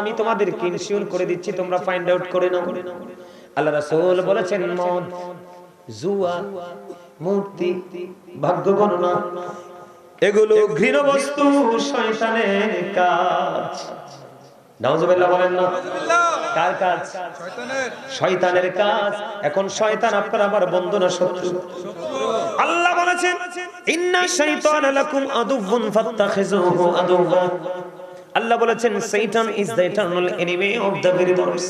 আমি করে দিচ্ছি, তোমরা ফাইন্ড আউট করে নাও। আল্লাহ রাসূল বলেছেন, মদ, জুয়া, মূর্তি, ভাগ্য গণনা, এগুলো ঘৃণ বস্তু শয়তানের কাজ। নাউজুবিল্লাহ বলেন না। কার কাজ? শয়তানের কাজ। এখন শয়তান আপনার আমার বন্ধু না শত্রু। আল্লাহ বলেছেন, ইন্না শাইতানা লাকুম আদুওয়া আল্লাহ বলেছেন Satan is the eternal enemy of the believers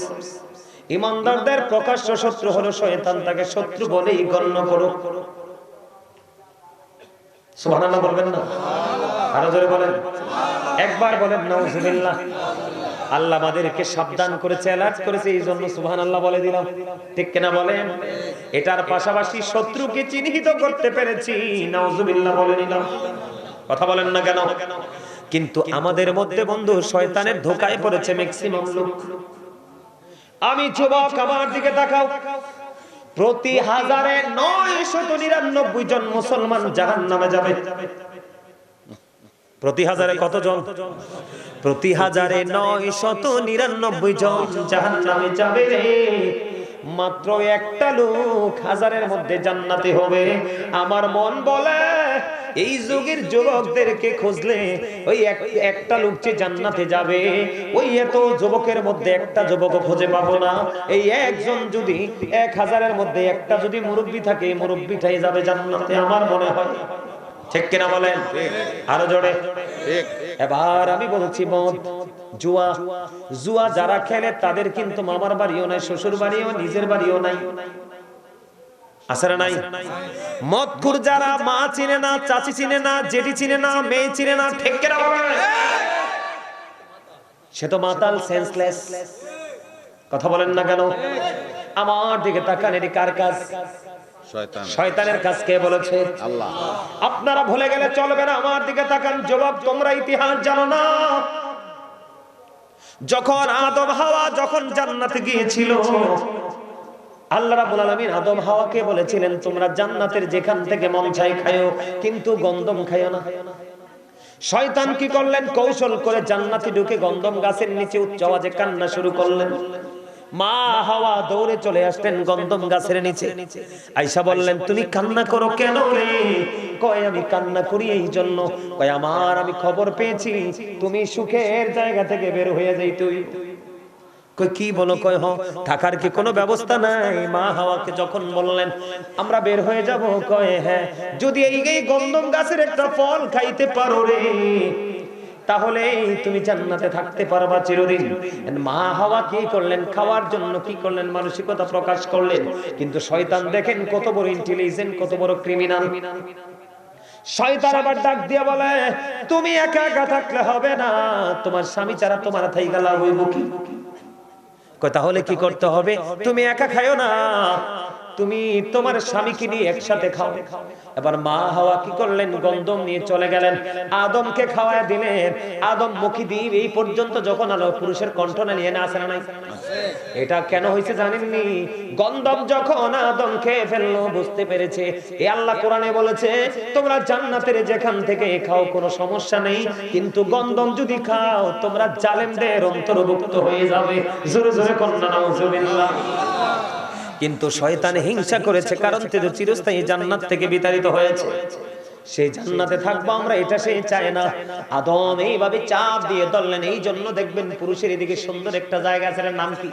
ইমানদারদের প্রকাশ্য শত্রু হলো শয়তান, তাকে শত্রু বলেই গণ্য করো সুবহানাল্লাহ বলবেন না? আরও জোরে বলেন। একবার বলেন, নাউজুবিল্লাহ। আল্লাহ আমাদেরকে সাবধান করেছে অ্যালার্ট করেছে এই জন্য সুবহানাল্লাহ বলে দিলাম। ঠিক কিনা বলেন? এটার পাশাপাশি শত্রুকে চিহ্নিত করতে পেরেছি। নাউজুবিল্লাহ বলে নিলাম। কথা বলেন না কেন? কিন্তু আমাদের মধ্যে বন্ধু শয়তানের ধোকায় পড়েছে ম্যাক্সিমাম লোক। আমি যুবক আমার দিকে তাকাও। প্রতি হাজারে নয় শত নিরানব্বই জন মুসলমান জাহান নামে যাবে। প্রতি হাজারে কতজন? প্রতি হাজারে নয় শত নিরানব্বই জন জাহান নামে যাবে রে। মাত্র একটা লোক হাজারের মধ্যে জান্নাতে হবে। আমার মন বলে এই যুগের যুবকদেরকে খুঁজলে ওই একটা লোক যে জান্নাতে যাবে ওই এত যুবকের মধ্যে একটা যুবক খুঁজে পাবো না। এই একজন যদি এক হাজারের মধ্যে একটা যদি মুরব্বী থাকে মুরব্বীটাই যাবে জান্নাতে আমার মনে হয়। ঠিক কিনা বলেন? আরও জোরে। এবার আমি বলছি মদ। জুয়া জুয়া যারা খেলে তাদের কিন্তু মামার বাড়িও নাই শ্বশুর বাড়িও নিজের বাড়িও নাই। আছে নাই? মদকুর যারা মা চিনে না চাচি চিনে না জেঠি চিনে না মেয়ে চিনে না ঠিক সে তো মাতাল সেন্সলেস কথা বলেন না কেন? আমার দিকে তাকান এটি কার কাজ? শয়তানের। কাজ কে বলেছে? আল্লাহ। আপনারা ভুলে গেলে চলবে না আমার দিকে তাকান। যুবক তোমরা ইতিহাস জানো না। যখন আদম হাওয়া যখন জান্নাতে গিয়েছিল, আল্লাহ রাব্বুল আলামিন আদম হাওয়াকে বলেছিলেন, তোমরা জান্নাতের যেখান থেকে মন চাই খায়ো, কিন্তু গন্ধম খায়ো না। শয়তান কি করলেন? কৌশল করে জান্নাতে ঢুকে গন্ধম গাছের নিচে উচ্চ আওয়াজে কান্না শুরু করলেন। মা হাওয়া দৌড়ে চলে আসলেন গন্ধম গাছের নিচে। আইসা বললেন, তুমি কান্না করো কেন রে? কয়, আমি কান্না করি এই জন্য। কয়, আমার আমি খবর পেয়েছি। তুমি সুখের জায়গা থেকে বের হয়ে যাই তুই। কই কি বলো? কয় হ থাকার কি কোনো ব্যবস্থা নাই? মা হাওয়াকে যখন বললেন, আমরা বের হয়ে যাব, কয় হ্যাঁ যদি এই গন্ধম গাছের একটা ফল খাইতে পারো রে তাহলে তুমি জান্নাতে থাকতে পারবা চিরদিন। মা হাওয়া কি করলেন? খাওয়ার জন্য কি করলেন? মানসিকতা প্রকাশ করলেন। কিন্তু শয়তান দেখেন কত বড় ইন্টেলিজেন্ট কত বড় ক্রিমিনাল শয়তান আবার ডাক দিয়া বলে, তুমি একা একা থাকলে হবে না। তোমার স্বামী ছাড়া তোমার থাই গেলা হইব কি? তাহলে কি করতে হবে? তুমি একা খায়ো না। তুমি তোমার স্বামীকে নিয়ে একসাথে খাও। এবার মা হাওয়া কি করলেন? গন্ধম নিয়ে চলে গেলেন। আদমকে খাওয়ায় দিলেন। আদম মুখী দ্বীপ, এই পর্যন্ত যখন আলো পুরুষের কণ্ঠ না নিয়ে না আসে না নাই। এটা কেন হয়েছে জানেননি? গন্ধম যখন আদম খেয়ে ফেলল, বুঝতে পেরেছে। এ আল্লাহ কোরআনে বলেছে, তোমরা জান্নাতের যেখান থেকে খাও, কোনো সমস্যা নেই। কিন্তু গন্ধম যদি খাও, তোমরা জালেমদের অন্তর্ভুক্ত হয়ে যাবে। জোরে জোরে কন্যা, নাউজুবিল্লাহ। কিন্তু শয়তান হিংসা করেছে কারণ তিনি চিরস্থায়ী জান্নাত থেকে বিতাড়িত হয়েছে। সেই জান্নাতে থাকব আমরা এটা সে চায় না। আদম এইভাবে চাপ দিয়ে ধরলেন এই জন্য দেখবেন পুরুষের এদিকে সুন্দর একটা জায়গা আছে নাম কি?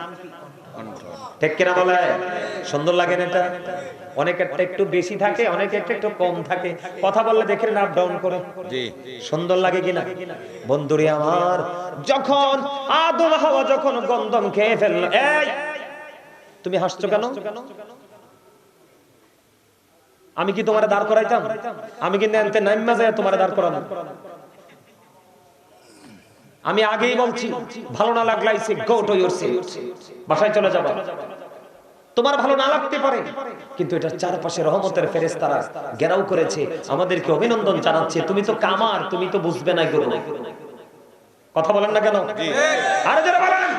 ঠিক কিনা বলে? সুন্দর লাগে না এটা? অনেক একটু বেশি থাকে অনেক একটা কম থাকে। কথা বললে দেখে আপ ডাউন করে। জি। সুন্দর লাগে কিনা? বন্ধুরে আমার যখন আদম হাওয়া যখন গন্ধম খেয়ে ফেলল এই তুমি হাসছো কেন? আমি কি তোমার দাঁড় করাইতাম? আমি কি নেনতে নাইমা যায় তোমার দাঁড় করানো? আমি আগেই বলছি ভালো না লাগলাইছে গো টু ইওর বাসায় চলে যাবা। তোমার ভালো না লাগতে পারে কিন্তু এটা চারপাশে রহমতের ফেরেশতারা ঘেরাও করেছে আমাদেরকে অভিনন্দন জানাচ্ছে। তুমি তো কামার তুমি তো বুঝবে না গুরু কথা বলেন না কেন? আরে যারা বলেন।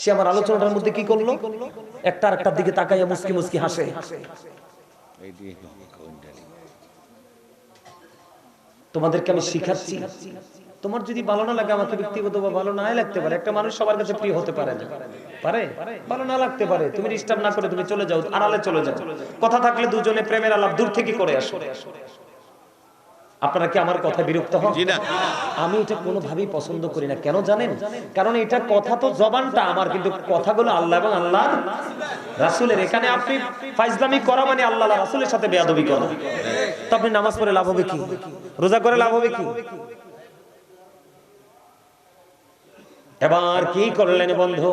সে আমার আলোচনাটার মধ্যে কি করল? একটা আরেকটার দিকে তাকাইয়া মুসকি মুসকি হাসে? তোমাদেরকে আমি শিখাচ্ছি, তোমার যদি ভালো না লাগে আমাকে ব্যক্তিগত বা ভালো নাই লাগতে পারে। একটা মানুষ সবার কাছে প্রিয় হতে পারে না। পারে? ভালো না লাগতে পারে। তুমি ডিস্টার্ব না করে তুমি চলে যাও, আড়ালে চলে যাও। কথা থাকলে দুজনে প্রেমের আলাপ দূর থেকে করে আসো। আপনারা কি আমার কথা বিরক্ত হন? আমি এটা কোনোভাবেই পছন্দ করি না। কেন জানেন? কারণ এটা কথা তো জবানটা আমার কিন্তু কথাগুলো আল্লাহ এবং আল্লাহ রাসুলের। এখানে আপনি ফাইজলামি করা মানে আল্লাহ রাসুলের সাথে বেয়াদবি করা। তো আপনি নামাজ পড়ে লাভ হবে কি? রোজা করে লাভ হবে কি? এবার কি করলেন বন্ধু?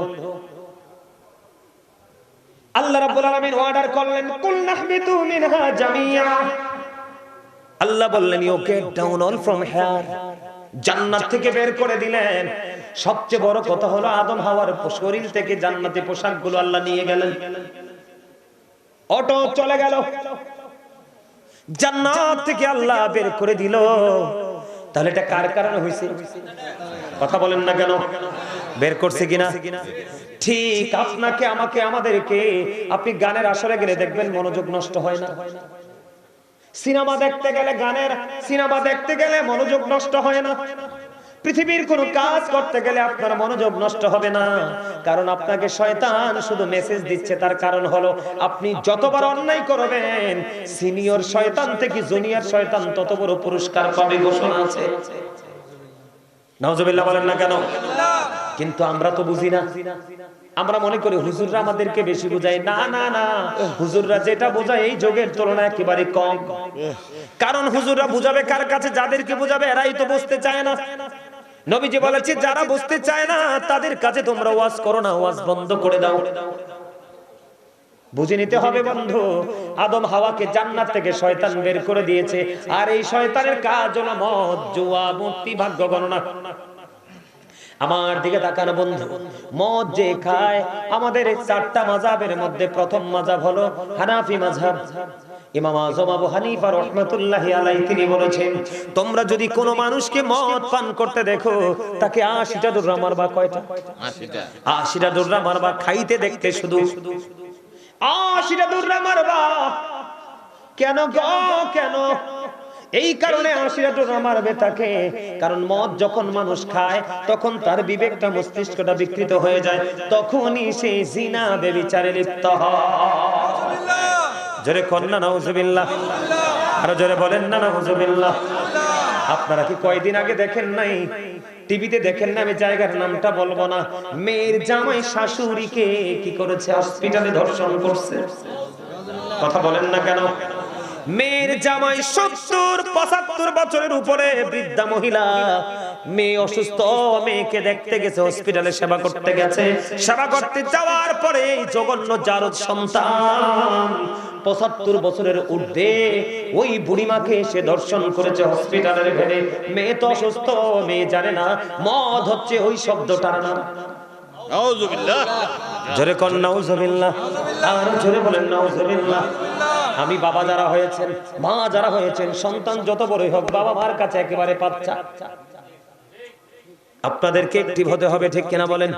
আল্লাহ রাব্বুল আলামিন অর্ডার করলেন কুল নাহবিতু মিনহা জামিয়া। আল্লাহ বললেন get down all from here জান্নাত থেকে বের করে দিলেন। সবচেয়ে বড় কথা হলো, আদম হাওয়ার শরীর থেকে জান্নাতি পোশাকগুলো আল্লাহ নিয়ে গেলেন। অটো চলে গেল। জান্নাত থেকে আল্লাহ বের করে দিল। তাহলে এটা কার কারণে হয়েছে? কথা বলেন না কেন? বের করছে কিনা? ঠিক, আপনাকে, আমাকে, আমাদেরকে। আপনি গানের আসরে গেলে দেখবেন মনোযোগ নষ্ট হয় না। সিনেমা দেখতে গেলে গানের সিনেমা দেখতে গেলে মনোযোগ নষ্ট হয় না। পৃথিবীর কোন কাজ করতে গেলে আপনার মনোযোগ নষ্ট হবে না। কারণ আপনাকে শয়তান শুধু মেসেজ দিচ্ছে, তার কারণ হলো আপনি যতবার অন্যায় করবেন সিনিয়র শয়তান থেকে জুনিয়র শয়তান তত বড় পুরস্কার পাবে ঘোষণা আছে। নাউজুবিল্লাহ বলেন না কেন? কিন্তু আমরা তো বুঝি না। আমরা মনে করি হুজুররা আমাদেরকে বেশি বোঝায়। না না না। হুজুররা যেটা বোঝায় এই যোগের তুলনায় একেবারে কম। কারণ হুজুররা বুঝাবে কার কাছে যাদেরকে বুঝাবে, এরাই তো বুঝতে চায় না। নবীজি বলেছে, যারা বুঝতে চায় না, তাদের কাছে তোমরা ওয়াজ করো না, ওয়াজ বন্ধ করে দাও। বুঝে নিতে হবে বন্ধু। আদম হাওয়াকে জান্নাত থেকে শয়তান বের করে দিয়েছে। আর এই শয়তানের কাজ হলো মদ, জুয়া, মূর্তি, ভাগ্য গণনা। আমার দিকে তাকান বন্ধু। মদ যে খায় আমাদের চারটা মাযহাবের মধ্যে প্রথম মাযহাব হলো হানাফি মাযহাব ইমাম আযম আবু হানিফা রাহমাতুল্লাহি আলাইহি তিনি বলেছেন তোমরা যদি কোনো মানুষকে মদ পান করতে দেখো তাকে 80টা দুর্রা মারবা কয়টা? আশিটা। দুর্রা মারবা খাইতে দেখতে শুধু। 80টা দুর্রা মারবা কেন গো কেন? এই কারণে আশিরা ডোরা মারবে তাকে কারণ মদ যখন মানুষ খায়, তখন তার বিবেকটা মস্তিষ্কটা বিকৃত হয়ে যায়। তখনই সে জিনা বেবিচারে লিপ্ত হয়। কন্যা নাউজুবিল্লাহ। আরও জোরে বলেন না, নাউজুবিল্লাহ। আপনারা কি কয়দিন আগে দেখেন নাই? টিভিতে দেখেন না আমি জায়গার নামটা বলব না। মেয়ের জামাই শাশুড়িকে কি করেছে? হসপিটালে ধর্ষণ করছে। কথা বলেন না কেন? মেয়ের জামাই সত্তর পঁচাত্তর বছরের উপরে বৃদ্ধা মহিলা। মেয়ে অসুস্থ মেয়েকে দেখতে গেছে হসপিটালে সেবা করতে গেছে। সেবা করতে যাওয়ার পরে জঘন্য জারদ সন্তান পঁচাত্তর বছরের ঊর্ধ্বে ওই বুড়িমাকে সে দর্শন করেছে হসপিটালের ভেবে মেয়ে তো অসুস্থ মেয়ে জানে না মদ হচ্ছে ওই শব্দটার নাম। নাউজুবিল্লাহ। জোরে কন নাউজুবিল্লাহ। আর জোরে বলেন নাউজুবিল্লাহ। আমি বাবা যারা হয়েছেন, মা যারা হয়েছেন, সন্তান যত বড়ই হোক, বাবা মার কাছে একেবারে বাচ্চা আপনাদেরকে একটিভ হতে হবে, ঠিক কিনা বলেন?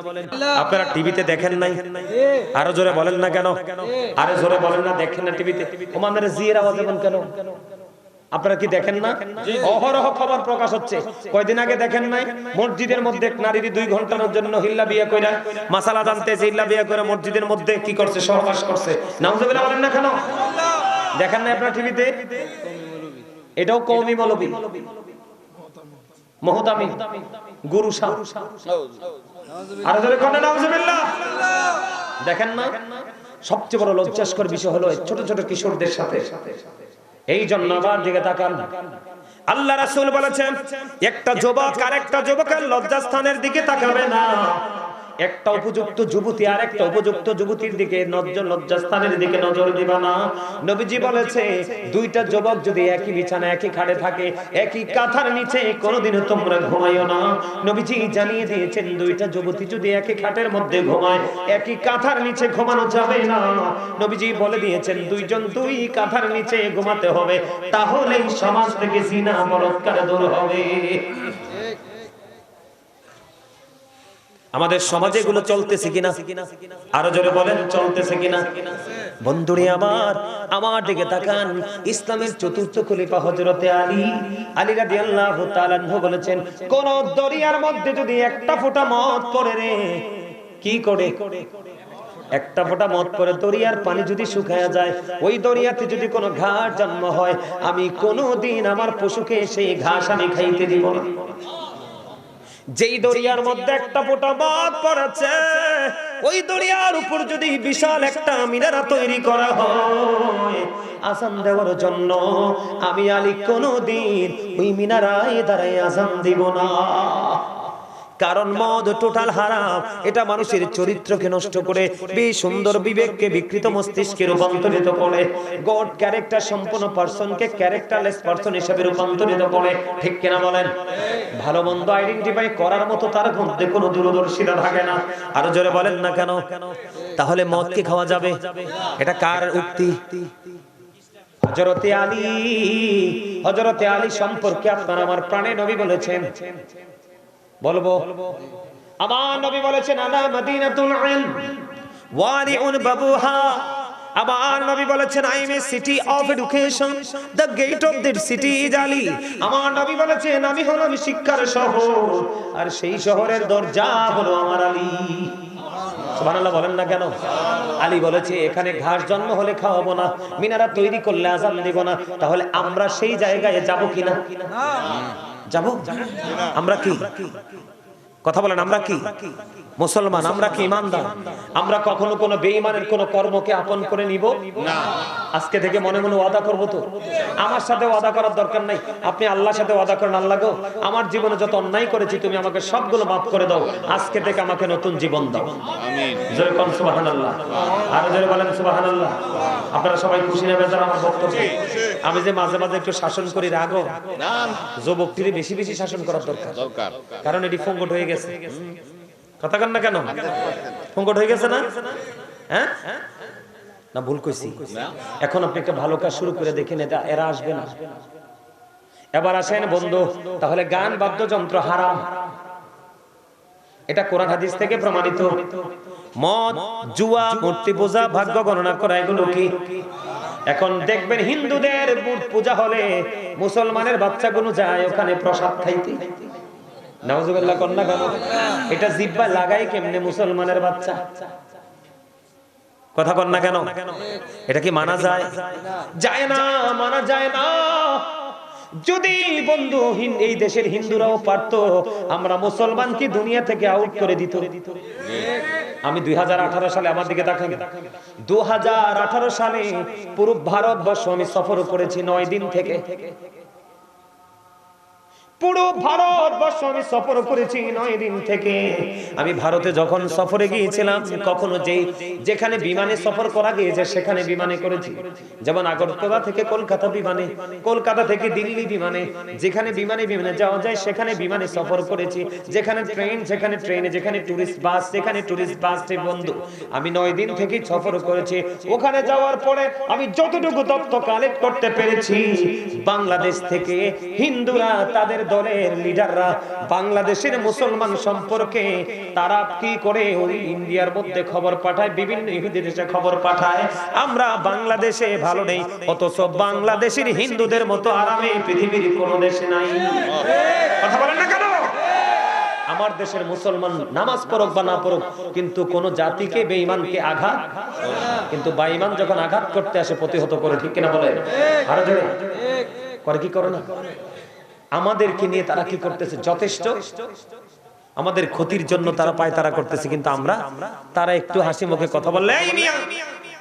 আপনারা টিভিতে দেখেন নাই? আরও জোরে বলেন না কেন? আরও জোরে বলেন না, দেখেন না টিভিতে। ওমানের জিয়ের আওয়াজ এমন কেন? আপনারা কি দেখেন না? অহরহ খবর প্রকাশ হচ্ছে। কয়দিন আগে দেখেন নাই? মসজিদের মধ্যে এক নারীর দুই ঘণ্টার জন্য হিল্লা বিয়ে কইরা মাসালা জানতেছে হিল্লা বিয়ে করে মসজিদের মধ্যে কি করছে, সহবাস করছে। নাউজুবিল্লাহ বলেন না কেন? দেখেন না আপনার টিভিতে? এটাও কওমি মৌলবী। মহতামি। গুরু আর ধরে কোন নাউজুবিল্লাহ। দেখেন না? সবচেয়ে বড় লজ্জাস্কর বিষয় হলো ছোট ছোট কিশোরদের সাথে। এই জন্য আবার দিকে তাকান। আল্লাহ রাসূল বলেছেন, একটা যুবক আর একটা যুবকের লজ্জাস্থানের দিকে তাকাবে না। একটা উপযুক্ত যুবতী আর একটা উপযুক্ত যুবতীর দিকে নজর লজ্জাস্থানের দিকে নজর দিবা না নবীজি বলেছে দুইটা যুবক যদি একই বিছানা একই খাটে থাকে একই কাঁথার নিচে কোনোদিনও তোমরা ঘুমাইও না। নবীজি জানিয়ে দিয়েছেন দুইটা যুবতী যদি একই খাটের মধ্যে ঘুমায় একই কাঁথার নিচে ঘুমানো যাবে না। নবীজি বলে দিয়েছেন দুইজন দুই কাঁথার নিচে ঘুমাতে হবে তাহলেই সমাজ থেকে জিনা বলৎকার দূর হবে। আমাদের সমাজে এগুলো চলতেছে কিনা? আরও জোরে বলেন, চলতেছে কিনা? বন্ধুরে আমার আমার দিকে তাকান। ইসলামের চতুর্থ খলিফা হযরতে আলী। আলী রাদিয়াল্লাহু তাআলা বলেছেন, কোন দরিয়ার মধ্যে যদি একটা ফোঁটা মদ পড়ে রে, কি করে? একটা ফোঁটা মদ পরে দরিয়ার পানি যদি শুকায়া যায়, ওই দরিয়াতে যদি কোনো ঘাস জন্ম হয়, আমি কোনোদিন আমার পশুকে সেই ঘাস আমি খাইতে দিব না। যেই দরিয়ার মধ্যে একটা ফোটা বাদ পড়েছে, ওই দরিয়ার উপর যদি বিশাল একটা মিনারা তৈরি করা হয় আসান দেওয়ার জন্য আমি আলী কোনোদিন ওই মিনারায় দাঁড়ায় আসান দিব না। কারণ মদ টোটাল হারাম। এটা মানুষের চরিত্রকে নষ্ট করে বেশ সুন্দর বিবেককে বিকৃত মস্তিষ্কে রূপান্তরিত করে। গড ক্যারেক্টার সম্পূর্ণ পার্সনকে ক্যারেক্টারলেস পার্সন হিসেবে রূপান্তরিত করে। ঠিক কিনা বলেন? ভালো মন্দ আইডেন্টিফাই করার মতো তার মধ্যে কোনো দূরদর্শিতা থাকে না। আরও জোরে বলেন না কেন? তাহলে মদ কি খাওয়া যাবে? এটা কার উক্তি? হজরতে আলী। হজরতে আলী সম্পর্কে আপনার আমার প্রাণে নবী বলেছেন। বলব আমার নবী বলেছেন আনা মদিনাতুল ইলম ওয়ারিউন বাবুহা। আমার নবী বলেছেন I am a city of education the gate of that city is Ali আমার নবী বলেছেন আমি হলাম শিক্ষার শহর আর সেই শহরের দরজা হলো আমার আলী। সুবহানাল্লাহ বলেন না কেন? আলী বলেছে এখানে ঘাস জন্ম হলে খাওয়াবো না মিনারা তৈরি করলে আজান দিব না তাহলে আমরা সেই জায়গায় যাব কিনা? যাব? আমরা কি? কথা বলেন আমরা কি? মুসলমান আমরা কি ইমানদার? আমরা কখনো কোনো বেঈমানের কোনো কর্মকে আপন করে নিব? না। আজকে থেকে মনে মনে ওয়াদা করব তো। আমার সাথে ওয়াদা করার দরকার নাই। আপনি আল্লাহর সাথে ওয়াদা করেন আল্লাহ গো আমার জীবনে যত অন্যায় করেছি তুমি আমাকে সবগুলো মাফ করে দাও। আজকে থেকে আমাকে নতুন জীবন দাও। আমিন। জোরে কোন সুবহানাল্লাহ। আরও জোরে বলেন সুবহানাল্লাহ। আপনারা সবাই খুশি না বেজার আমার বক্তব্য। আমি যে মাঝে মাঝে একটু শাসন করি রাগো না যুবকটির বেশি বেশি শাসন করার দরকার। দরকার। কারণ এটি ফঙ্কট হয়ে গেছে। কথা কান না কেন? ফঙ্কট হয়ে গেছে না? হ্যাঁ? না ভুল কইছি। এখন আপনি একটা ভালো কাজ শুরু করে দেখেন এটা এরা আসবে না। এবার আসেন বন্ধু তাহলে গান বাদ্যযন্ত্র হারাম। এটা কোরআন হাদিস থেকে প্রমাণিত। মদ জুয়া মূর্তি পূজা ভাগ্য গণনা করা এগুলো কি? এখন দেখবেন হিন্দুদের বুট পূজা হলে মুসলমানের বাচ্চাগুলো যায় ওখানে প্রসাদ খাইতে। নাউজুবিল্লাহ কন্যা কেন এটা জিব্বা লাগাই কেমনে মুসলমানের বাচ্চা? কথা কন্যা না কেন? এটা কি মানা যায়? যায় না মানা যায় না। যদি বন্ধুহীন এই দেশের হিন্দুরাও পারত, আমরা মুসলমানকে দুনিয়া থেকে আউট করে দিত? আমি দুই হাজার আঠারো সালে আমার দিকে দেখেন দুই হাজার আঠারো সালে পুরো ভারতবর্ষ আমি সফর করেছি নয় দিন থেকে। পুরো ভারতবর্ষ আমি সফর করেছি নয় দিন থেকে। আমি ভারতে যখন সফরে গিয়েছিলাম, কখনো যেই যেখানে বিমানে সফর করা গিয়েছে, সেখানে বিমানে করেছি। যেমন আগরতলা থেকে কলকাতা বিমানে, কলকাতা থেকে দিল্লি বিমানে, যেখানে বিমানে বিমানে যাওয়া যায়, সেখানে বিমানে সফর করেছি। যেখানে ট্রেন, সেখানে ট্রেনে, যেখানে টুরিস্ট বাস সেখানে টুরিস্ট বাস বন্ধু। আমি নয় দিন থেকে সফর করেছি। ওখানে যাওয়ার পরে আমি যতটুকু তথ্য কালেক্ট করতে পেরেছি, বাংলাদেশ থেকে হিন্দুরা তাদের দলের লিডাররা বাংলাদেশের মুসলমান সম্পর্কে তারা কি করে ওই ইন্ডিয়ার মধ্যে খবর পাঠায়, বিভিন্ন ইহুদি দেশে খবর পাঠায়? আমরা বাংলাদেশে ভালো নেই, অথচ বাংলাদেশের হিন্দুদের মতো আরামে পৃথিবীর কোন দেশে নাই। কথা বলেন না কেন? আমার দেশের মুসলমান নামাজ পড়ুক বা না পড়ুক, কিন্তু কোন জাতিকে বেঈমানকে আঘাত? কিন্তু বেঈমান যখন আঘাত করতে আসে, প্রতিহত করে, ঠিক কিনা বলে আরও করে কি করে না? আমাদেরকে নিয়ে তারা কি করতেছে? যথেষ্ট? আমাদের ক্ষতির জন্য তারা পায় তারা করতেছে। কিন্তু আমরা তারা একটু হাসি মুখে কথা বললে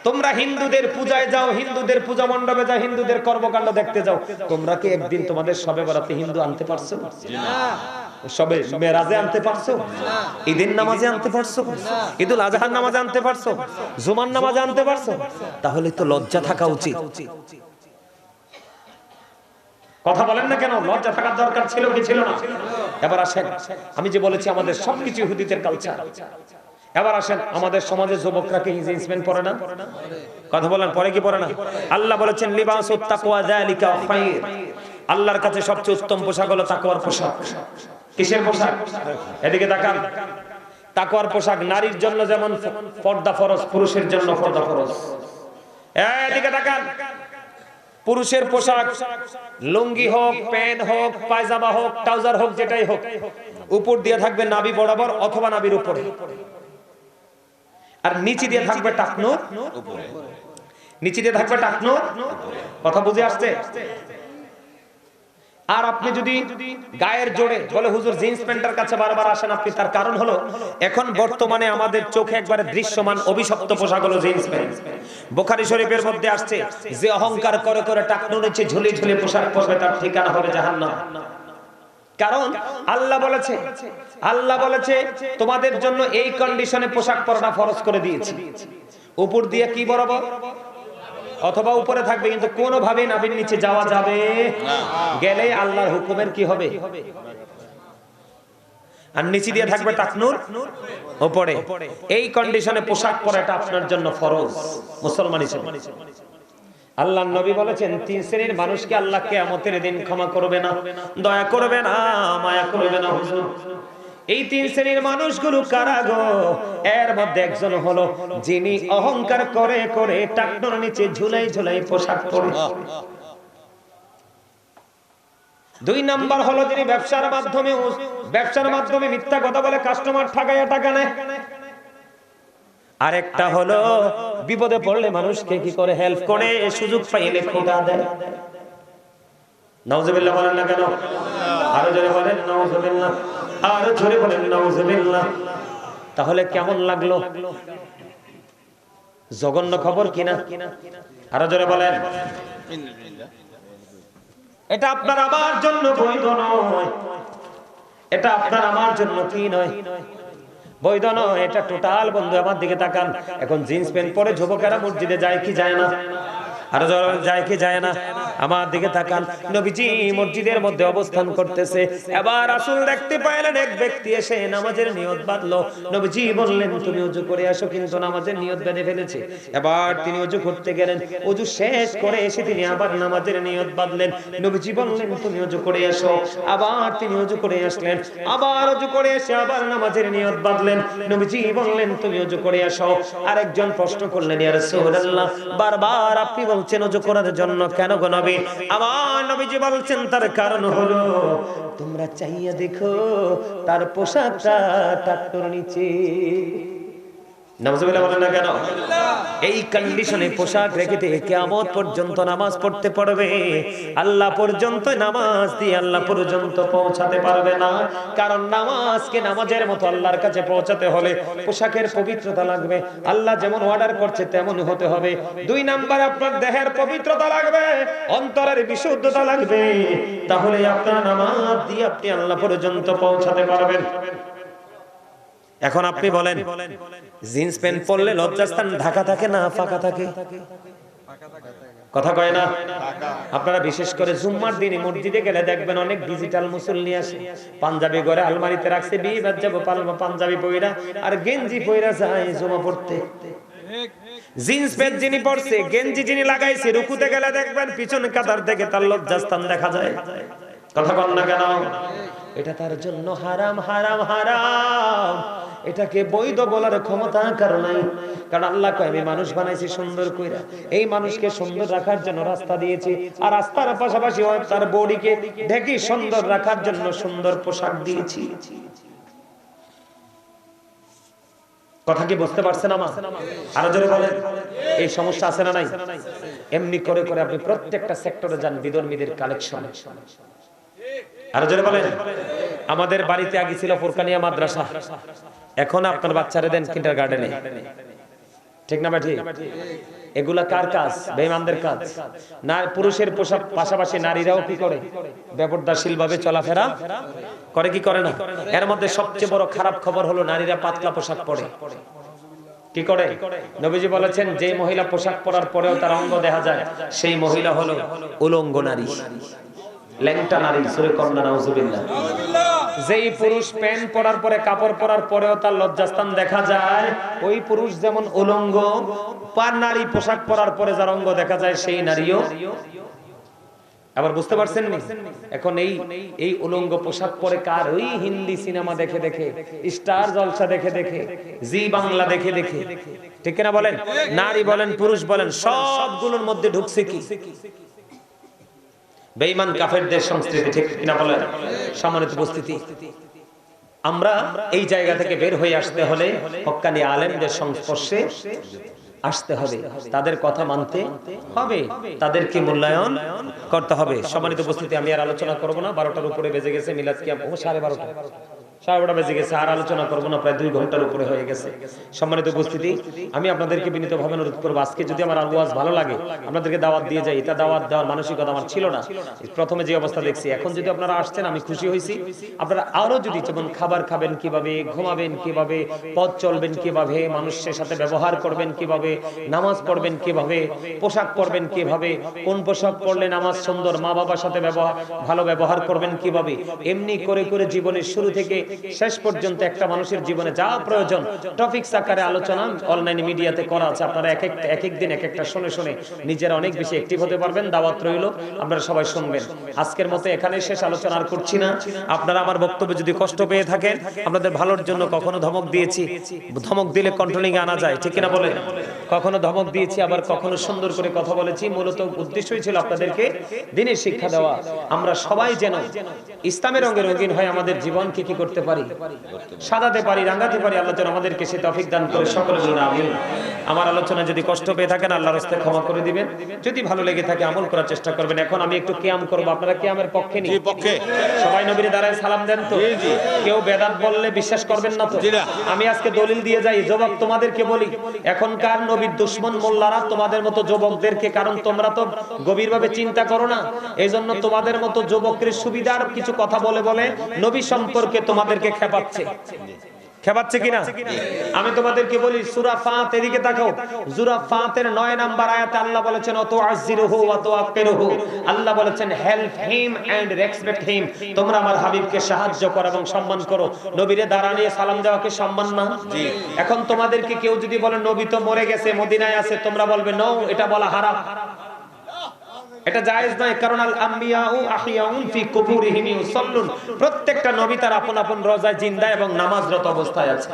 তোমরা হিন্দুদের পূজায় যাও হিন্দুদের পূজা মণ্ডপে যাও হিন্দুদের কর্মকাণ্ড দেখতে যাও। তোমরা কি একদিন তোমাদের সবে বেড়াতে হিন্দু আনতে পারছ? সবে মেরাজে আনতে পারছ? ঈদের নামাজে আনতে পারছ? ঈদুল আজহার নামাজে আনতে পারছ? জুমার নামাজে আনতে পারছ? তাহলে তো লজ্জা থাকা উচিত। কথা বলেন না কেন? লজ্জা থাকার দরকার ছিল কি ছিল না? এবার আসেন, আমি যে বলেছি আমাদের সবকিছু ইহুদিদের কালচার এবার আসেন, আমাদের সমাজে যুবকরা কি জিন্স পরে না? কথা বলেন পরে কি পরে না? আল্লাহ বলেছেন, লিবাসুত তাকওয়া যালিকা খায়র আল্লাহর কাছে সবচেয়ে উত্তম পোশাক হলো তাকওয়ার পোশাক। কিসের পোশাক? এদিকে তাকান। তাকওয়ার পোশাক নারীর জন্য যেমন পর্দা ফরজ, পুরুষের জন্য পর্দা ফরজ। এদিকে তাকান। পুরুষের পোশাক, লুঙ্গি হোক, প্যান্ট হোক, পায়জামা হোক, ট্রাউজার হোক, যেটাই হোক, উপর দিয়ে থাকবে নাবি বরাবর অথবা নাবির উপরে। আর নিচে দিয়ে থাকবে টাকনুর নিচে দিয়ে থাকবে টাকনো কথা বুঝে আসছে? আর আপনি যদি গায়ের জোরে বলে, হুজুর, জিন্স প্যান্টের কাছে বারবার আসেন, আপনি তার কারণ হলো, এখন বর্তমানে আমাদের চোখে একবারে দৃশ্যমান অভিশপ্ত পোশাক হলো জিন্স প্যান্ট। বোখারি শরীফের মধ্যে আসছে, যে অহংকার করে করে টাকনু নিচে ঝুলি ঝুলি পোশাক পরবে, তার ঠিকানা হবে জাহান্নাম। কারণ আল্লাহ বলেছে আল্লাহ বলেছে, তোমাদের জন্য এই কন্ডিশনে পোশাক পরাটা ফরজ করে দিয়েছি। উপর দিয়ে কি বরাবর? অথবা উপরে থাকবে, কিন্তু কোনোভাবে নাভির নিচে যাওয়া যাবে গেলে আল্লাহর হুকুমের কি হবে? আর নিচে দিয়ে থাকবে টাকনুর উপরে। এই কন্ডিশনে পোশাক পরাটা আপনার জন্য ফরজ, মুসলমান হিসেবে। আল্লাহ নবী বলেছেন, তিন শ্রেণির মানুষকে আল্লাহ কেয়ামতের দিন ক্ষমা করবে না। দয়া করবে না, মায়া করবে না, হুজুর। এই তিন শ্রেণির মানুষগুলো কারা গো? এর মধ্যে একজন হলো যিনি অহংকার করে করে টাকনোর নিচে ঝুলাই ঝুলাই পোশাক পরে। দুই নাম্বার হলো যিনি ব্যবসার মাধ্যমে ব্যবসার মাধ্যমে মিথ্যা কথা বলে কাস্টমার ঠকাইয়া টাকা নেয়। আরেকটা হলো বিপদে পড়লে মানুষকে কি করে হেল্প করে? সুযোগ পাইলে খোটা দেয়। নাউজুবিল্লাহ বলেন না কেন? আরও জোরে বলেন নাউজুবিল্লাহ আরও জোরে বলেন, নাউজুবিল্লাহ। তাহলে কেমন লাগল? জঘন্য খবর কিনা? আরও জোরে বলেন। এটা আপনার আমার জন্য বৈধ নয়। এটা আপনার আমার জন্য কি নয়? বৈধ নয়, এটা টোটাল বন্ধু আমার দিকে তাকান। এখন জিন্স প্যান্ট পরে যুবকেরা মসজিদে যায় কি যায় না? আরও যায় কি যায় না, আমার দিকে তাকান। নবীজি মসজিদের মধ্যে অবস্থান করতেছে। এবার আসল দেখতে পাইলেন, এক ব্যক্তি এসে নামাজের নিয়ত বাঁধলো। নবীজি বললেন, তুমি উজু করে আসো, কিন্তু নামাজের নিয়ত বেঁধে ফেলেছে। এবার তিনি উজু করতে গেলেন। উজু শেষ করে এসে তিনি আবার নামাজের নিয়ত বাঁধলেন। নবীজি বললেন, তুমি উজু করে আসো। আবার তিনি উজু করে আসলেন। আবার উজু করে এসে আবার নামাজের নিয়ত বাঁধলেন। নবীজি বললেন, তুমি উজু করে আসো। আরেকজন প্রশ্ন করলেন, ইয়া রাসূলুল্লাহ, বারবার আপনি বলছেন উজু করার জন্য কেন গো নবী? আমার নবীজি বলছেন, তার কারণ হলো, তোমরা চাইয়া দেখো, তার পোশাকটা টাকটোর নিচে নামাজুবিল্লাহ বলেন না কেন? এই কন্ডিশনে পোশাক রেখেতে কেয়ামত পর্যন্ত নামাজ পড়তে পারবে। আল্লাহ পর্যন্ত নামাজ দিয়ে আল্লাহ পর্যন্ত পৌঁছাতে পারবে না। কারণ নামাজকে নামাজের মতো আল্লাহর কাছে পৌঁছাতে হলে পোশাকের পবিত্রতা লাগবে। আল্লাহ যেমন অর্ডার করছে তেমন হতে হবে। দুই নাম্বার আপনার দেহের পবিত্রতা লাগবে অন্তরের বিশুদ্ধতা লাগবে। তাহলে আপনার নামাজ দিয়ে আপনি আল্লাহ পর্যন্ত পৌঁছাতে পারবেন। এখন আপনি বলেন জিন্স প্যান্ট পরলে লজ্জাস্থান ঢাকা থাকে না ফাঁকা থাকে? কথা কয় না? আপনারা বিশেষ করে জুম্মার দিনে মসজিদে গেলে দেখবেন অনেক ডিজিটাল মুসল্লি আসে। পাঞ্জাবি ঘরে আলমারিতে রাখছে বিয়ে বাদ যাব পাঞ্জাবি পইরা। আর গেঞ্জি পইরা যায় জমা পড়তে। জিন্স প্যান্ট যিনি পরছে গেঞ্জি যিনি লাগাইছে রুকুতে গেলে দেখবেন পিছনে কাতার থেকে তার লজ্জাস্থান দেখা যায়। কথা কন না কেন? এটা তার জন্য হারাম হারাম হারাম। এটাকে বৈধ বলার ক্ষমতা কারণ নাই। কারণ আল্লাহ কয়, আমি মানুষ বানাইছি সুন্দর কইরা। এই মানুষকে সুন্দর রাখার জন্য রাস্তা দিয়েছি। আর রাস্তার পাশাপাশি তার বডিকে ঢেকে সুন্দর রাখার জন্য সুন্দর পোশাক দিয়েছি। কথা কি বুঝতে পারছেন আমার? আরও জোরে বলেন। এই সমস্যা আছে না নাই? এমনি করে করে আপনি প্রত্যেকটা সেক্টরে যান বিধর্মীদের কালেকশন। আরও জোরে বলেন। আমাদের বাড়িতে আগে ছিল ফুরকানিয়া মাদ্রাসা। এখন আপনার বাচ্চারা দেন কিন্ডার গার্ডেনে ঠিক না ঠিক এগুলা কার কাজ? বেঈমানদের কাজ। না, পুরুষের পোশাক পাশাপাশি নারীরাও কি করে? বেপরদাশীল ভাবে চলাফেরা করে কি করে না? এর মধ্যে সবচেয়ে বড় খারাপ খবর হলো নারীরা পাতলা পোশাক পরে। কি করে? নবীজি বলেছেন যে মহিলা পোশাক পরার পরেও তার অঙ্গ দেখা যায়, সেই মহিলা হলো উলঙ্গ নারী। ল্যাংটা নারী, সুরে কন্যা, নাউজুবিল্লাহ। যেই পুরুষ প্যান্ট পরার পরে, কাপড় পরার পরেও তার লজ্জাস্থান দেখা যায়, ওই পুরুষ যেমন উলঙ্গ, পার নারী পোশাক পরার পরে যার অঙ্গ দেখা যায়, সেই নারীও। আবার বুঝতে পারছেন এখন এই এই উলঙ্গ পোশাক পরে কার? ওই হিন্দি সিনেমা দেখে দেখে, স্টার জলসা দেখে দেখে, জি বাংলা দেখে দেখে। ঠিক না বলেন? নারী বলেন, পুরুষ বলেন, সবগুলোর মধ্যে ঢুকছে কি? বেঈমান কাফেরদের সংস্কৃতি, ঠিক কিনা বলেন? সম্মানিত উপস্থিতি, আমরা এই জায়গা থেকে বের হয়ে আসতে হলে হক্কানি আলেমদের সংস্পর্শে আসতে হবে। তাদের কথা মানতে হবে। তাদেরকে মূল্যায়ন করতে হবে। সম্মানিত উপস্থিতি, আমি আর আলোচনা করব না। বারোটার উপরে বেজে গেছে, মিলাদ কি সাড়ে বারোটা। আপনারা আসছেন, আমি খুশি হয়েছি। আপনারা আরও যদি যেমন খাবার খাবেন কীভাবে, ঘুমাবেন কীভাবে, পথ চলবেন কীভাবে, মানুষের সাথে ব্যবহার করবেন কীভাবে, নামাজ পড়বেন কীভাবে, পোশাক পরবেন কীভাবে, কোন পোশাক পরলে নামাজ সুন্দর মা বাবার সাথে ব্যবহার ভালো ব্যবহার করবেন কীভাবে, এমনি করে করে জীবনের শুরু থেকে শেষ পর্যন্ত একটা মানুষের জীবনে যা প্রয়োজন, টপিক আকারে আলোচনা, অনলাইন মিডিয়াতে করা আছে। আপনারা এক এক এক দিন, এক একটা শুনে শুনে নিজেরা অনেক বেশি অ্যাক্টিভ হতে পারবেন, দাওয়াত রইল, আপনারা সবাই শুনবেন। আজকের মতো এখানে শেষ আলোচনা আর করছি না। আপনারা আমার বক্তব্যে যদি কষ্ট পেয়ে থাকেন, আপনাদের ভালোর জন্য কখনো ধমক দিয়েছি। ধমক দিলে কন্ট্রোলিং আনা যায়, ঠিক না বলে কখনো ধমক দিয়েছি, আবার কখনো সুন্দর করে কথা বলেছি। মূলত উদ্দেশ্যই ছিল আপনাদেরকে দিনের শিক্ষা দেওয়া। আমরা সবাই যেন ইসলামের রঙে রঙিন হয়ে আমাদের জীবনকে কি করতে পারি। সাজাতে পারি রাঙাতে পারি আল্লাহ যেন আমাদেরকে সে তফিক দান করে। সকলে বলুন আমিন। আমার আলোচনা যদি কষ্ট পেয়ে থাকেন আল্লাহর রাস্তায় ক্ষমা করে দিবেন। যদি ভালো লেগে থাকে আমল করার চেষ্টা করবেন। এখন আমি একটু কিয়াম করব। আপনারা কিয়ামের পক্ষে নি পক্ষে। সবাই নবীর দাঁড়ায় সালাম দেন তো। কেউ বেদাত বললে বিশ্বাস করবেন না তো? আমি আজকে দলিল দিয়ে যাই যুবক তোমাদেরকে বলি। এখনকার নবীর দুশ্মন মোল্লারা তোমাদের মতো যুবকদেরকে কারণ তোমরা তো গভীরভাবে চিন্তা করো না। এই জন্য তোমাদের মতো যুবকের সুবিধার কিছু কথা বলে বলে নবী সম্পর্কে তোমাদেরকে খেপাচ্ছে। খেপাচ্ছে কিনা? আমি তোমাদেরকে বলি সূরা ফাত এদিকে তাকাও। সূরা ফাতের 9 নাম্বার আয়াতে আল্লাহ বলেছেন অত আজিরুহু ওয়া তুআক্কিরুহু। আল্লাহ বলেছেন help him and respect him. তোমরা আমার হাবিবকে সাহায্য করো এবং সম্মান করো। নবীরে দাঁড়ানিয়ে সালাম দেওয়াকে সম্মান না? এখন তোমাদেরকে কেউ যদি বলে নবী তো মরে গেছে মদিনায় আছে তোমরা বলবে নো এটা বলা হারাম। এটা জায়েজ নয়, কারণ আল আম্বিয়াউ আহিয়াউন ফি কুবুরিহিম ইউসাল্লুন। প্রত্যেকটা নবী তার আপন আপন রোজায় জিন্দা এবং নামাজরত অবস্থায় আছে।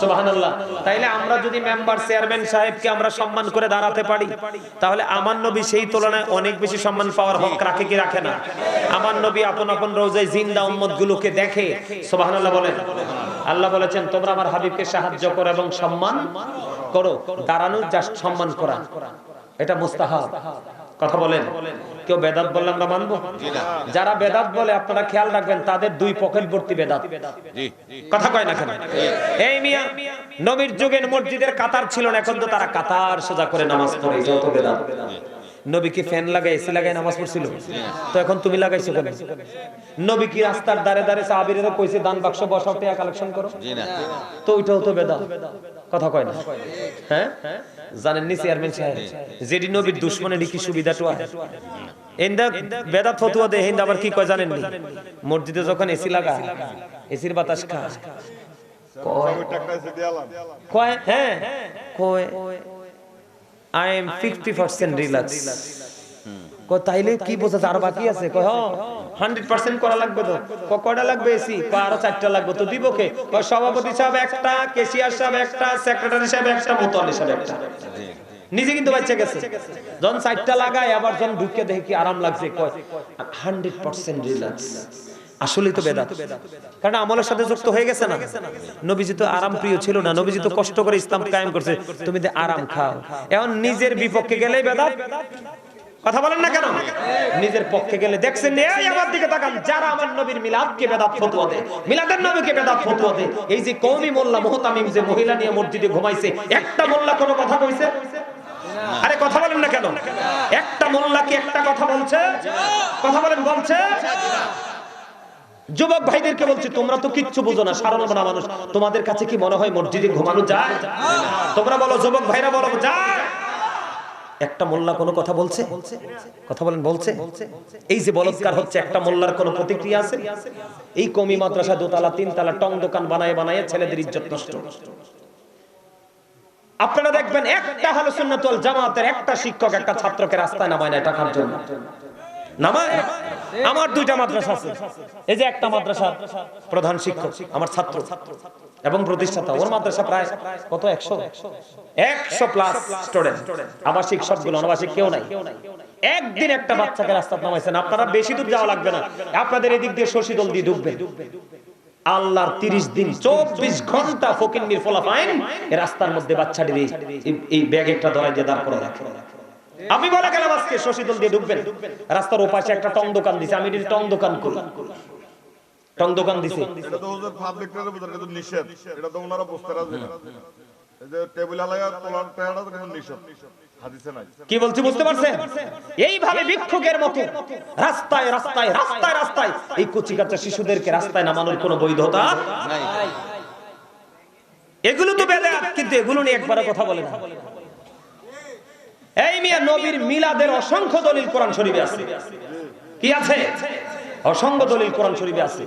সুবহানাল্লাহ। তাইলে আমরা যদি মেম্বার চেয়ারম্যান সাহেবকে আমরা সম্মান করে দাঁড়াতে পারি, তাহলে আমার নবী সেই তুলনায় অনেক বেশি সম্মান পাওয়ার হক রাখে কি রাখে না? আমার নবী আপন আপন রোজায় জিন্দা উম্মত গুলোকে দেখে, সুবহানাল্লাহ বলেন, আল্লাহ বলেছেন, তোমরা আমার হাবিবকে সাহায্য করো এবং সম্মান করো দাঁড়ানোর জাস্ট সম্মান করা। এটা মুস্তাহাব। কথা বলেন। কেউ বেদাত বললে আমরা মানবো? যারা বেদাত বলে আপনারা খেয়াল রাখবেন তাদের দুই পকেট ভর্তি বেদাত। কথা কয় না কেন? এই মিয়া নবীর যুগের মসজিদের কাতার ছিল না এখন তো তারা কাতার সোজা করে নামাজ পড়ে যত বেদাত। নবী কি ফ্যান লাগাই এসি লাগাই নামাজ পড়ছিল? তো এখন তুমি লাগাইছো কেন? নবী কি রাস্তার দাঁড়ে দাঁড়ে সাহাবীরা কইছে দান বাক্স বসাও টাকা কালেকশন করো? তো ওইটাও তো বেদাত। কথা কয় না? হ্যাঁ? জানেন নি চেয়ারম্যান সাহেব যেটি নবীর দুশ্মনের কি সুবিধাটা হয় এন্দা বেদাত ফতুয়া দে হিন্দা আবার কি কয় জানেন নি? মসজিদে যখন এসি লাগা এসির বাতাস খা। কয়? হ্যাঁ? কয়? আই এম 50% রিল্যাক্স কয় তাইলে কি বোঝা আর বাকি আছে? কয় হান্ড্রেড পার্সেন্ট করা লাগবে তো? লাগবে এসি? আরও চারটা লাগবে তো সভাপতি সাহেব একটা, কেশিয়ার সাহেব একটা, সেক্রেটারি সাহেব একটা সাহেব একটা। নিজে কিন্তু বাচ্চা গেছে। চারটা লাগায়, আবার যখন ঢুকে দেখে আরাম লাগছে, কয়, হান্ড্রেড পার্সেন্ট রিল্যাক্স। আসলেই তো বেদাত। কারণ আমলের সাথে যুক্ত হয়ে গেছে না? নবীজি তো আরাম প্রিয় ছিল না। নবীজি তো কষ্ট করে ইসলাম কায়েম করছে। তুমি আরাম খাও। এখন নিজের বিপক্ষে গেলেই বেদাত। কথা বলেন না কেন? নিজের পক্ষে গেলে দেখছেন এই আমার দিকে তাকান। যারা আমার নবীর মিলাদকে বেদাত ফতোয়া দেয়, মিলাদের নবীকে বেদাত ফতোয়া দেয়, এই যে কওমি মোল্লা মুহতামিম যে মহিলা নিয়ে মসজিদে ঘুমাইছে, একটা মোল্লা কোনো কথা কইছে? আরে কথা বলেন না কেন? একটা মোল্লা কি একটা কথা বলছে? কথা বলেন, বলছে? যুবক ভাইদেরকে বলছি, তোমরা তো কিচ্ছু বুঝো না সাধারণ মানা মানুষ। তোমাদের কাছে কি মনে হয় মসজিদে ঘুমানো যায়? তোমরা বলো, যুবক ভাইরা বলো, যায়। একটা মোল্লা কোনো কথা বলছে? কথা বলেন, বলছে? এই যে বলৎকার হচ্ছে, একটা মোল্লার কোনো প্রতিক্রিয়া আছে? এই কমি মাদ্রাসা দোতলা, তিনতলা, টং দোকান বানায় বানায় ছেলেদের ইজ্জত নষ্ট। আপনারা দেখবেন, একটা হলো সুন্নাতুল জামাতের একটা শিক্ষক, একটা ছাত্রকে রাস্তায় নামায় না টাকার জন্য। নামায়? আমার দুইটা মাদ্রাসা আছে। এই যে একটা মাদ্রাসা প্রধান শিক্ষক, আমার ছাত্র ছাত্র। এবং প্রতিষ্ঠাতা। ওর মাদ্রাসা প্রায় কত? একশো? একশো প্লাস স্টুডেন্ট আবাসিক সবগুলো অনাবাসিক কেউ নাই। একদিন একটা বাচ্চাকে রাস্তা নামাইছেন। আপনারা বেশি দূর যাওয়া লাগবে না। আপনাদের এদিক দিয়ে শশীদল দিয়ে ঢুকবেন আল্লাহর তিরিশ দিন, চব্বিশ ঘণ্টা ফকিন্নির ফলাফাইন এই রাস্তার মধ্যে বাচ্চাটির এই- ব্যাগ একটা ধরাই দিয়ে দাঁড় করে রাখে। আমি বলে গেলাম আজকে শশীদল দিয়ে ঢুকবেন রাস্তার ওপাশে একটা টং দোকান দিছে। আমি টং দোকান করি। টং দোকান দিছে। এটা তো পাবলিক কিন্তু নিষেধ। এটা তো ওনারা বুঝতে রাজি না। এই যে টেবিল আলায়া তোলার কিন্তু নিষেধ। হাদিসে নাই। কি বলছি বুঝতে পারছেন? এইভাবে ভিক্ষুকের মতো রাস্তায় রাস্তায় রাস্তায় রাস্তায় এই কচি কাচ্চা শিশুদেরকে রাস্তায় নামানোর কোনো বৈধতা নাই। এগুলো তো বেদাত কিন্তু এগুলো নিয়ে একবারও কথা বলে না। এই মিয়া নবীর মিলাদের অসংখ্য দলিল কোরআন শরীফে আছে। কি আছে? অসংখ্য দলিল কোরআন শরীফে আছে।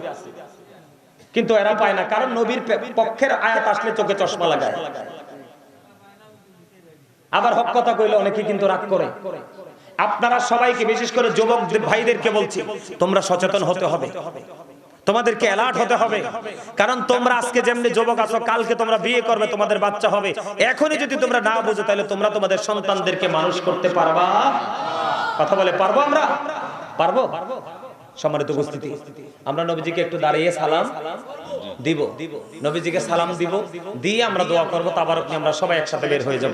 কিন্তু এরা পায় না, কারণ নবীর পক্ষের আয়াত আসলে চোখে চশমা লাগায়। আবার হক কথা কইলে অনেকে কিন্তু রাগ করে। আপনারা সবাইকে, বিশেষ করে যুবক ভাইদেরকে বলছি, তোমরা সচেতন হতে হবে। তোমাদেরকে অ্যালার্ট হতে হবে। কারণ তোমরা আজকে যেমনি যুবক আছো, কালকে তোমরা বিয়ে করবে, তোমাদের বাচ্চা হবে। এখনই যদি তোমরা না বুঝো, তাহলে তোমরা তোমাদের সন্তানদেরকে মানুষ করতে পারবা? কথা বলে পারব আমরা? পারব? সম্মানিত উপস্থিতি। আমরা নবীজিকে একটু দাঁড়িয়ে সালাম দিব। নবীজিকে সালাম দিব। দিয়ে আমরা দোয়া করব তাবার আমরা সবাই একসাথে বের হয়ে যাব।